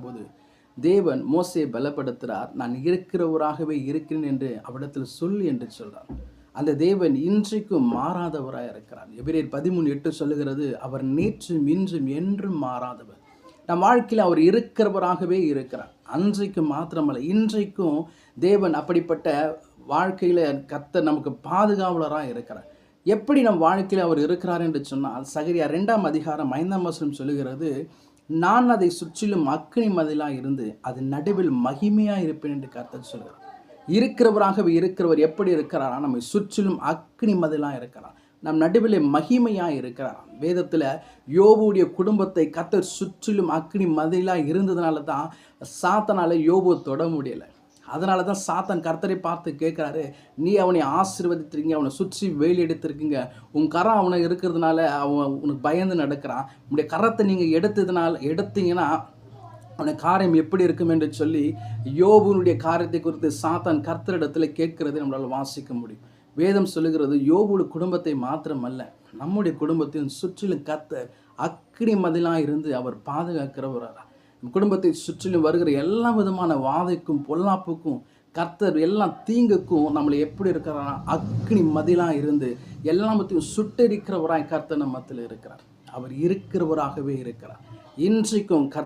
போது தேவன் மோசையை பலப்படுத்துகிறார் நான் இருக்கிறவராகவே இருக்கிறேன் என்று அவ்விடத்தில் சொல் என்று சொல்கிறார் அந்த தேவன் இன்றைக்கும் மாறாதவராக இருக்கிறார். எபிரேர் பதிமூணு எட்டு சொல்லுகிறது அவர் நேற்றும் இன்றும் என்றும் மாறாதவர். நம் வாழ்க்கையில் அவர் இருக்கிறவராகவே இருக்கிறார். அன்றைக்கு மாத்திரமல்ல இன்றைக்கும் தேவன் அப்படிப்பட்ட வாழ்க்கையில் கத்த நமக்கு பாதுகாவலராக இருக்கிறார். எப்படி நம் வாழ்க்கையில் அவர் இருக்கிறார் என்று சொன்னால் சகரியா ரெண்டாம் அதிகாரம் ஐந்தாம் வசனம் சொல்லுகிறது நான் அதை சுற்றிலும் அக்கினி மதிலாக இருந்து அது நடுவில் மகிமையாக இருப்பேன் என்று கர்த்தர் சொல்கிறார் இருக்கிறவராகவே இருக்கிறவர் எப்படி இருக்கிறாரா? நம்மை சுற்றிலும் அக்னி மதிலாக இருக்கிறார். நம் நடுவில் மகிமையாக இருக்கிறார். வேதத்தில் யோபுடைய குடும்பத்தை கத்தர் சுற்றிலும் அக்னி மதிலாக இருந்ததுனால தான் சாத்தனால யோபு தொட முடியலை. அதனால தான் சாத்தான் கர்த்தரை பார்த்து கேட்குறாரு நீ அவனை ஆசிர்வதித்திருக்கீங்க அவனை சுற்றி வெயில் எடுத்திருக்கீங்க. உன் கரம் அவனை இருக்கிறதுனால அவன் உனக்கு பயந்து நடக்கிறான். உன்னுடைய கரத்தை நீங்கள் எடுத்ததுனால எடுத்தீங்கன்னா அவனை காரியம் எப்படி இருக்கும் என்று சொல்லி யோபுனுடைய காரியத்தை குறித்து சாத்தான் கர்த்தரிடத்தில் கேட்கிறதை நம்மளால் வாசிக்க முடியும். வேதம் சொல்லுகிறது யோபுடைய குடும்பத்தை மாத்திரமல்ல நம்முடைய குடும்பத்தையும் சுற்றிலும் கர்த்தர் அக்னி மதிலாக இருந்து அவர் பாதுகாக்கிறவராக குடும்பத்தை சுற்றிலும் வருகிற எல்லா விதமான வாதைக்கும் பொல்லாப்புக்கும் கர்த்தர் எல்லாம் தீங்குக்கும் நம்மளை எப்படி இருக்கிறாரா அக்னி மதிலாக இருந்து எல்லாமத்தையும் சுட்டெரிக்கிறவராய் கர்த்தர் நம்ம மத்தியில் இருக்கிறார். அவர் இருக்கிறவராகவே இருக்கிறார். இன்றைக்கும் கர்த்தர்